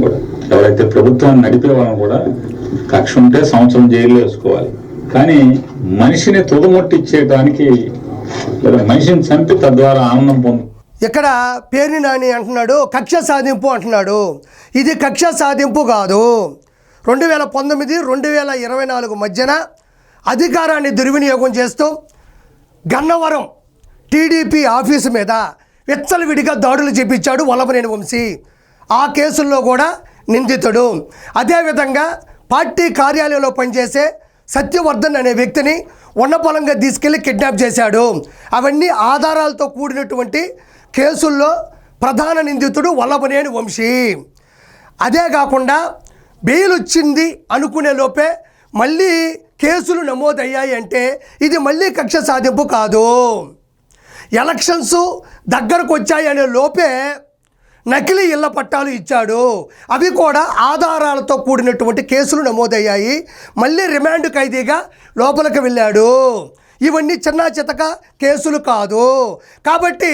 కూడా. ఎవరైతే ప్రభుత్వాన్ని నడిపే వాళ్ళని కూడా కక్ష ఉంటే సంవత్సరం జైల్లో వేసుకోవాలి. కానీ మనిషిని తుదముట్టిచ్చేయడానికి లేదా మనిషిని చంపి తద్వారా ఆనందం పొందు ఇక్కడ పేరు నాని అంటున్నాడు కక్ష సాధింపు అంటున్నాడు. ఇది కక్ష సాధింపు కాదు. రెండు వేల పంతొమ్మిది రెండు వేల ఇరవై నాలుగు మధ్యన అధికారాన్ని దుర్వినియోగం చేస్తూ గన్నవరం టీడీపీ ఆఫీసు మీద విచ్చలవిడిగా దాడులు చేపించాడు వల్లభనేని వంశీ. ఆ కేసుల్లో కూడా నిందితుడు. అదేవిధంగా పార్టీ కార్యాలయంలో పనిచేసే సత్యవర్ధన్ అనే వ్యక్తిని ఉన్నపలంగా తీసుకెళ్ళి కిడ్నాప్ చేశాడు. అవన్నీ ఆధారాలతో కూడినటువంటి కేసుల్లో ప్రధాన నిందితుడు వల్లభనేని వంశీ. అదే కాకుండా బెయిల్ వచ్చింది అనుకునే లోపే మళ్ళీ కేసులు నమోదయ్యాయి అంటే ఇది మళ్ళీ కక్ష సాధింపు కాదు. ఎలక్షన్స్ దగ్గరకు వచ్చాయి అనే లోపే నకిలీ ఇళ్ళ పట్టాలు ఇచ్చాడు. అవి కూడా ఆధారాలతో కూడినటువంటి కేసులు నమోదయ్యాయి. మళ్ళీ రిమాండ్ ఖైదీగా లోపలికి వెళ్ళాడు. ఇవన్నీ చిన్న చితక కేసులు కాదు. కాబట్టి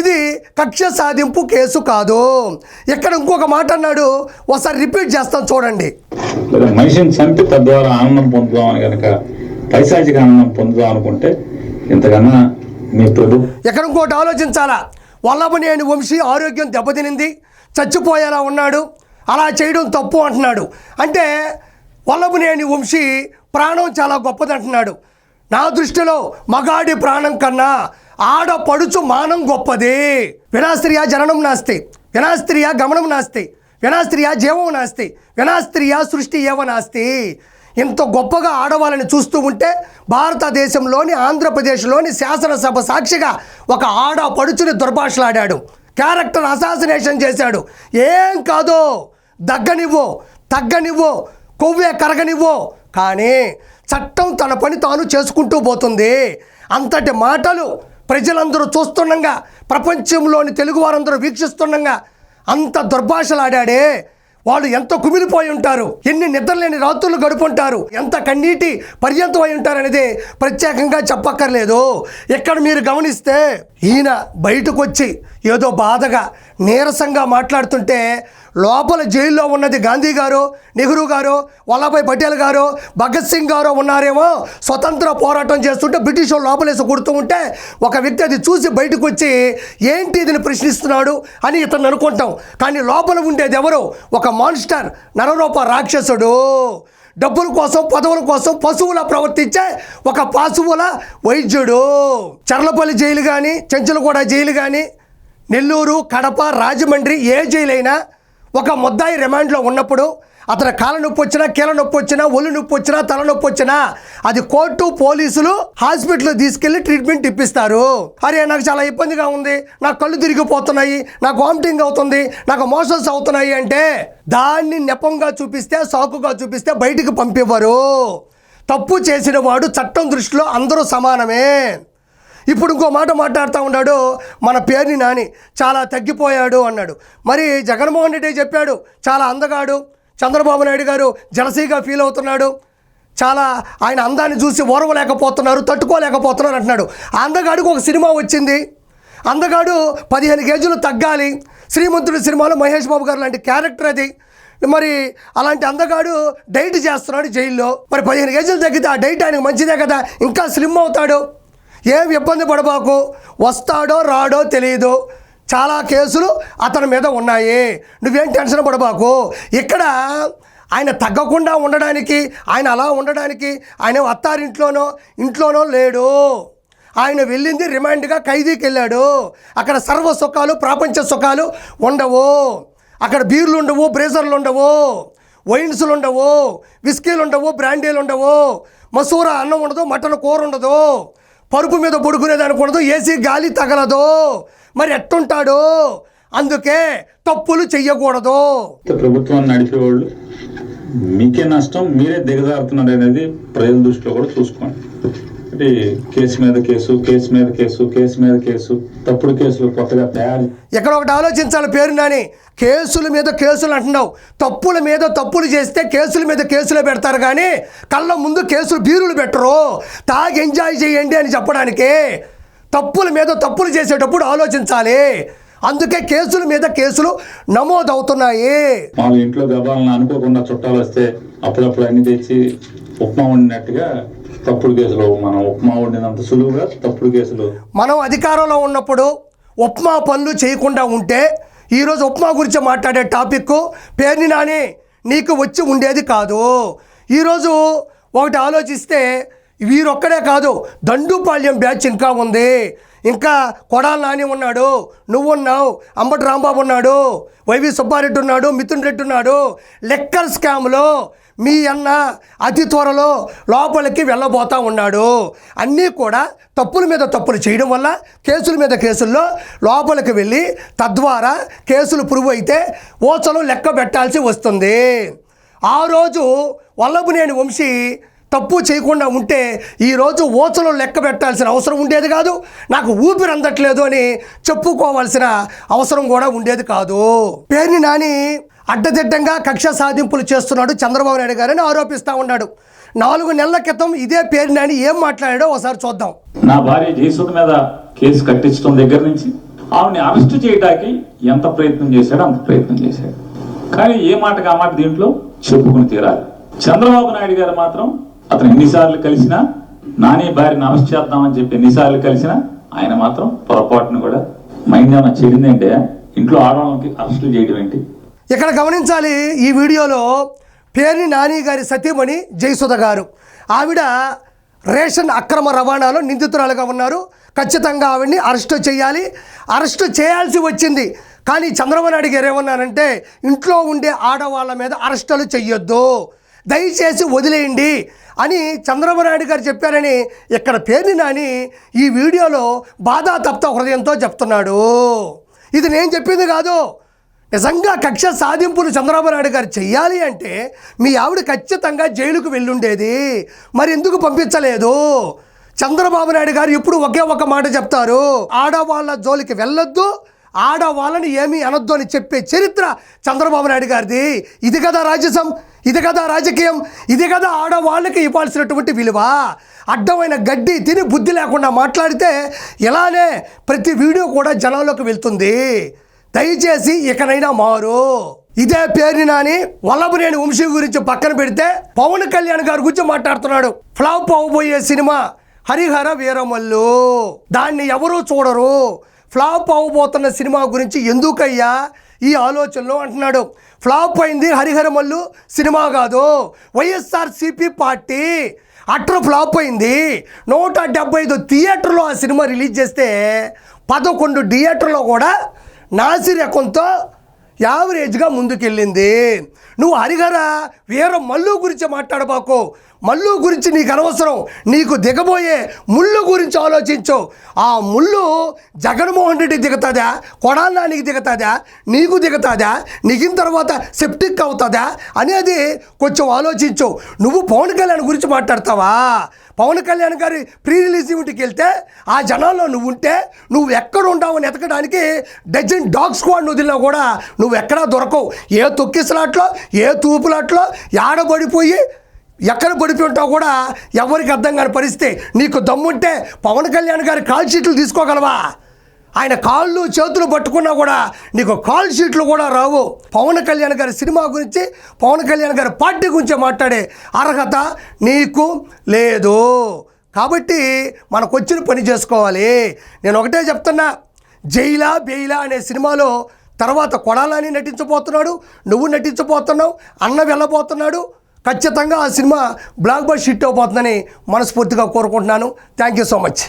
ఇది కక్ష సాధింపు కేసు కాదు. ఇక్కడ ఇంకొక మాట అన్నాడు. ఒకసారి రిపీట్ చేస్తాం చూడండి. మనిషిని చంపి తద్వారా ఆనందం పొందుదామని కనుక పైశాచిక ఆనందం పొందుదాం అనుకుంటే ఇంతకన్నా మీ ప్రభు ఇక్కడ ఇంకోటి ఆలోచించాలా? వల్లభనేని వంశీ ఆరోగ్యం దెబ్బతినింది చచ్చిపోయేలా ఉన్నాడు అలా చేయడం తప్పు అంటున్నాడు. అంటే వల్లభనేని వంశీ ప్రాణం చాలా గొప్పది అంటున్నాడు నా దృష్టిలో మగాడి ప్రాణం కన్నా ఆడ పడుచు మానం గొప్పది. వినాస్త్రియ జననం నాస్తి వినాస్త్రియ గమనం నాస్తి వినాస్త్రియ జీవం నాస్తి వినాస్త్రియ సృష్టి ఏవ నాస్తి. ఇంత గొప్పగా ఆడవాళ్ళని చూస్తూ ఉంటే భారతదేశంలోని ఆంధ్రప్రదేశ్లోని శాసనసభ సాక్షిగా ఒక ఆడ పడుచుని దుర్భాషలాడాడు. క్యారెక్టర్ అసాసినేషన్ చేశాడు. ఏం కాదో దగ్గనివ్వు తగ్గనివ్వు కొవ్వే కరగనివ్వు. కానీ చట్టం తన పని తాను చేసుకుంటూ పోతుంది. అంతటి మాటలు ప్రజలందరూ చూస్తుండగా ప్రపంచంలోని తెలుగు వారందరూ వీక్షిస్తుండగా అంత దుర్భాషలాడాడే. వాళ్ళు ఎంత కుమిలిపోయి ఉంటారు. ఎన్ని నిద్రలేని రాత్రులు గడుపుంటారు. ఎంత కన్నీటి పర్యంతం అయి ఉంటారు ప్రత్యేకంగా చెప్పక్కర్లేదు. ఇక్కడ మీరు గమనిస్తే ఈయన బయటకు వచ్చి ఏదో బాధగా నీరసంగా మాట్లాడుతుంటే లోపల జైల్లో ఉన్నది గాంధీ గారు నెహ్రూ గారు వల్లభాయ్ పటేల్ గారు భగత్ సింగ్ గారు ఉన్నారేమో. స్వతంత్ర పోరాటం చేస్తుంటే బ్రిటిష్ లోపలేసి కొడుతూ ఉంటే ఒక వ్యక్తి అది చూసి బయటకు వచ్చి ఏంటి ఇదిని ప్రశ్నిస్తున్నాడు అని ఇతను అనుకుంటాం. కానీ లోపల ఉండేది ఎవరు? ఒక మాన్స్టర్ నరరూప రాక్షసుడు. డబ్బుల కోసం పదవుల కోసం పశువుల ప్రవర్తించే ఒక పశువుల వైద్యుడు. చర్లపల్లి జైలు కానీ చెంచులగూడ జైలు కానీ నెల్లూరు కడప రాజమండ్రి ఏ జైలైనా ఒక ముద్దాయి రిమాండ్లో ఉన్నప్పుడు అతను కాళ్ళ నొప్పి వచ్చినా కీళ్ళ నొప్పి వచ్చినా ఒళ్ళు నొప్పి వచ్చినా తల నొప్పి వచ్చినా అది కోర్టు పోలీసులు హాస్పిటల్ తీసుకెళ్ళి ట్రీట్మెంట్ ఇప్పిస్తారు. అరే నాకు చాలా ఇబ్బందిగా ఉంది. నాకు కళ్ళు తిరిగిపోతున్నాయి. నాకు వామిటింగ్ అవుతుంది. నాకు మోషన్స్ అవుతున్నాయి అంటే దాన్ని నెపంగా చూపిస్తే సాకుగా చూపిస్తే బయటికి పంపివ్వరు. తప్పు చేసిన వాడు చట్టం దృష్టిలో అందరూ సమానమే. ఇప్పుడు ఇంకో మాట మాట్లాడుతూ ఉన్నాడు మన పేరుని నాని చాలా తగ్గిపోయాడు అన్నాడు. మరి జగన్మోహన్ రెడ్డి చెప్పాడు? చాలా అందగాడు. చంద్రబాబు నాయుడు గారు జలసీగా ఫీల్ అవుతున్నాడు. చాలా ఆయన అందాన్ని చూసి ఓర్వలేకపోతున్నారు తట్టుకోలేకపోతున్నారు అంటున్నాడు. ఆ అందగాడికి ఒక సినిమా వచ్చింది. అందగాడు పదిహేను కేజీలు తగ్గాలి. శ్రీమంతుడి సినిమాలో మహేష్ బాబు గారు లాంటి క్యారెక్టర్ అది. మరి అలాంటి అందగాడు డైట్ చేస్తున్నాడు జైల్లో. మరి పదిహేను కేజీలు తగ్గితే ఆ డైట్ ఆయనకు మంచిదే కదా? ఇంకా స్లిమ్ అవుతాడు. ఏం ఇబ్బంది పడబాకు? వస్తాడో రాడో తెలియదు చాలా కేసులు అతని మీద ఉన్నాయి. నువ్వేం టెన్షన్ పడబాకు? ఇక్కడ ఆయన తగ్గకుండా ఉండడానికి ఆయన అలా ఉండడానికి ఆయన అత్తారింట్లోనో ఇంట్లోనో లేడు. ఆయన వెళ్ళింది రిమాండ్గా ఖైదీకి వెళ్ళాడు అక్కడ సర్వ సుఖాలు ప్రాపంచ సుఖాలు ఉండవు. అక్కడ బీర్లు ఉండవు బ్రేజర్లు ఉండవు. వైన్స్లు ఉండవు విస్కీలు ఉండవు బ్రాండీలు ఉండవు. మసూర అన్నం ఉండదు మటన్ కూర ఉండదు. పరుపు మీద పడుకునేది అనకూడదు ఏసీ గాలి తగలదు. మరి ఎట్టుంటాడు? అందుకే తప్పులు చెయ్యకూడదు. ప్రభుత్వాన్ని నడిపేవాళ్ళు మీకే నష్టం మీరే దిగజారుతున్నారు అనేది ప్రజల దృష్టిలో కూడా చూసుకోండి. అంటే కేసు మీద కేసు కేసు మీద కేసు కేసు మీద కేసు తప్పుడు కేసులు కొత్తగా తయారు ఇక్కడ ఒకటి ఆలోచించాలి పేరు నాని. కేసుల మీద కేసులు అంటున్నావు. తప్పుల మీద తప్పులు చేస్తే కేసుల మీద కేసులు పెడతారు కానీ కళ్ళ ముందు కేసులు బీరులు పెట్టరు. తాగి ఎంజాయ్ చేయండి అని చెప్పడానికి తప్పుల మీద తప్పులు చేసేటప్పుడు ఆలోచించాలి. అందుకే కేసుల మీద కేసులు నమోదవుతున్నాయి. వాళ్ళ ఇంట్లో గబాలను అనుకోకుండా చుట్టాలు వస్తే అప్పుడప్పుడు అన్ని తెచ్చి ఉప్మా వండినట్టుగా తప్పుడు కేసులు మనం ఉప్మా వండినంత సులువుగా తప్పుడు కేసులు మనం అధికారంలో ఉన్నప్పుడు ఉప్మా పనులు చేయకుండా ఉంటే ఈరోజు ఉప్మా గురించి మాట్లాడే టాపిక్ పేరుని నాని నీకు వచ్చి ఉండేది కాదు. ఈరోజు ఒకటి ఆలోచిస్తే వీరొక్కడే కాదు దండుపాళ్యం బ్యాచ్ ఇంకా ఉంది. ఇంకా కొడాలి నాని ఉన్నాడు నువ్వున్నావు అంబటి రాంబాబు ఉన్నాడు వైవి సుబ్బారెడ్డి ఉన్నాడు మిథున్ రెడ్డి ఉన్నాడు. లెక్కర్ స్కామ్లో మీ అన్న అతి త్వరలో లోపలికి వెళ్ళబోతా ఉన్నాడు. అన్నీ కూడా తప్పుల మీద తప్పులు చేయడం వల్ల కేసుల మీద కేసుల్లో లోపలికి వెళ్ళి తద్వారా కేసులు పురుగు అయితే ఓచలు లెక్క పెట్టాల్సి వస్తుంది. ఆ రోజు వల్లభనేని వంశీ తప్పు చేయకుండా ఉంటే ఈరోజు ఓచలో లెక్క పెట్టాల్సిన అవసరం ఉండేది కాదు. నాకు ఊపిరి అందట్లేదు అని చెప్పుకోవాల్సిన అవసరం కూడా ఉండేది కాదు. పేరుని నాని అడ్డదిడ్డంగా కక్ష సాధింపులు చేస్తున్నాడు చంద్రబాబు నాయుడు గారని ఆరోపిస్తూ ఉన్నాడు. నాలుగు నెలల క్రితం ఇదే పేరు నాని ఏం మాట్లాడాడో ఒకసారి చూద్దాం. నా భార్య జయసుధ మీద కేసు కట్టించడం దగ్గర నుంచి ఆవిడని అరెస్ట్ చేయడానికి ఎంత ప్రయత్నం చేశాడో అంత ప్రయత్నం చేశాడు. కానీ ఏ మాటకి ఆ మాట దీంట్లో చెప్పుకుని తీరాలి. చంద్రబాబు నాయుడు గారు మాత్రం అతను ఎన్నిసార్లు కలిసినా నాని భార్యను అరెస్ట్ చేద్దామని చెప్పి ఎన్నిసార్లు కలిసినా ఆయన మాత్రం పొరపాటును కూడా మైండ్ ఏమైనా చెడిందంటే ఇంట్లో ఆడవాళ్ళకి అరెస్టులు చేయడం ఏంటి? ఇక్కడ గమనించాలి ఈ వీడియోలో పేర్ని నాని గారి సతీమణి జయసుధ గారు. ఆవిడ రేషన్ అక్రమ రవాణాలో నిందితురాలుగా ఉన్నారు. ఖచ్చితంగా ఆవిడ్ని అరెస్టు చేయాలి. అరెస్టు చేయాల్సి వచ్చింది. కానీ చంద్రబాబు నాయుడు గారు ఏమన్నారంటే ఇంట్లో ఉండే ఆడవాళ్ళ మీద అరెస్టులు చెయ్యొద్దు. దయచేసి వదిలేయండి. అని చంద్రబాబు నాయుడు గారు చెప్పారని ఇక్కడ పేర్ని నాని ఈ వీడియోలో బాధా తప్త హృదయంతో చెప్తున్నాడు. ఇది నేను చెప్పింది కాదు. నిజంగా కక్ష సాధింపులు చంద్రబాబు నాయుడు గారు చెయ్యాలి అంటే మీ ఆవిడ ఖచ్చితంగా జైలుకు వెళ్ళుండేది. మరి ఎందుకు పంపించలేదు? చంద్రబాబు నాయుడు గారు ఎప్పుడు ఒకే ఒక మాట చెప్తారు. ఆడవాళ్ళ జోలికి వెళ్ళొద్దు ఆడవాళ్ళని ఏమీ అనొద్దు అని చెప్పే చరిత్ర చంద్రబాబు నాయుడు గారిది. ఇది కదా రాజ్యసభ ఇది కదా రాజకీయం ఇది కదా ఆడవాళ్ళకి ఇవ్వాల్సినటువంటి విలువ. అడ్డమైన గడ్డి తిని బుద్ధి లేకుండా మాట్లాడితే ఇలానే ప్రతి వీడియో కూడా జనంలోకి వెళ్తుంది. దయచేసి ఇకనైనా మారు. ఇదే పేరుని నాని వల్లభనేని వంశీ గురించి పక్కన పెడితే పవన్ కళ్యాణ్ గారి గురించి మాట్లాడుతున్నాడు. ఫ్లాప్ అవబోయే సినిమా హరిహర వీరమల్లు. దాన్ని ఎవరూ చూడరు. ఫ్లాప్ అవ్వబోతున్న సినిమా గురించి ఎందుకయ్యా? ఈ ఆలోచనలో అంటున్నాడు. ఫ్లాప్ అయింది హరిహరమల్లు సినిమా కాదు. వైఎస్ఆర్సిపి పార్టీ అట్టర్ ఫ్లాప్ అయింది. నూట డెబ్బై ఐదు థియేటర్లో ఆ సినిమా రిలీజ్ చేస్తే పదకొండు థియేటర్లో కూడా నాసిరకంతో యావరేజ్గా ముందుకెళ్ళింది. నువ్వు హరిహర వీర మల్లు గురించి మాట్లాడబాకు. మల్లు గురించి నీకు అనవసరం. నీకు దిగబోయే ముళ్ళు గురించి ఆలోచించు. ఆ ముళ్ళు జగన్మోహన్ రెడ్డి దిగుతుందా? కొడాలానికి దిగుతుందా? నీకు దిగుతుందా? నీకిన తర్వాత సెప్టిక్ అవుతుందా? అనేది కొంచెం ఆలోచించు. నువ్వు పవన్ కళ్యాణ్ గురించి మాట్లాడతావా? పవన్ కళ్యాణ్ గారి ప్రీ రిలీజ్ ఈవెంట్కి వెళ్తే ఆ జనాల్లో నువ్వు ఉంటే నువ్వు ఎక్కడ ఉంటావని ఎతకడానికి డజన్ డాగ్ స్క్వాడ్ వదిలినా కూడా నువ్వు ఎక్కడా దొరకవు. ఏ తొక్కిసలాట్లో ఏ తూపులాట్లో ఆడబడిపోయి ఎక్కడ పడిపోయి ఉంటావు కూడా ఎవరికి అర్థం కాని పరిస్థితి. నీకు దమ్ముంటే పవన్ కళ్యాణ్ గారి కాల్ షీట్లు తీసుకోగలవా? ఆయన కాళ్ళు చేతులు పట్టుకున్నా కూడా నీకు కాల్ షీట్లు కూడా రావు. పవన్ కళ్యాణ్ గారి సినిమా గురించి పవన్ కళ్యాణ్ గారి పార్టీ గురించి మాట్లాడే అర్హత నీకు లేదు. కాబట్టి మనకు వచ్చిన పని చేసుకోవాలి. నేను ఒకటే చెప్తున్నా జైలా బెయిలా అనే సినిమాలో తర్వాత కొడాలని నటించబోతున్నాడు నువ్వు నటించబోతున్నావు అన్న వెళ్ళబోతున్నాడు ఖచ్చితంగా ఆ సినిమా బ్లాక్ బస్ హిట్ అవబోతుందని మనస్ఫూర్తిగా కోరుకుంటున్నాను. Thank you so much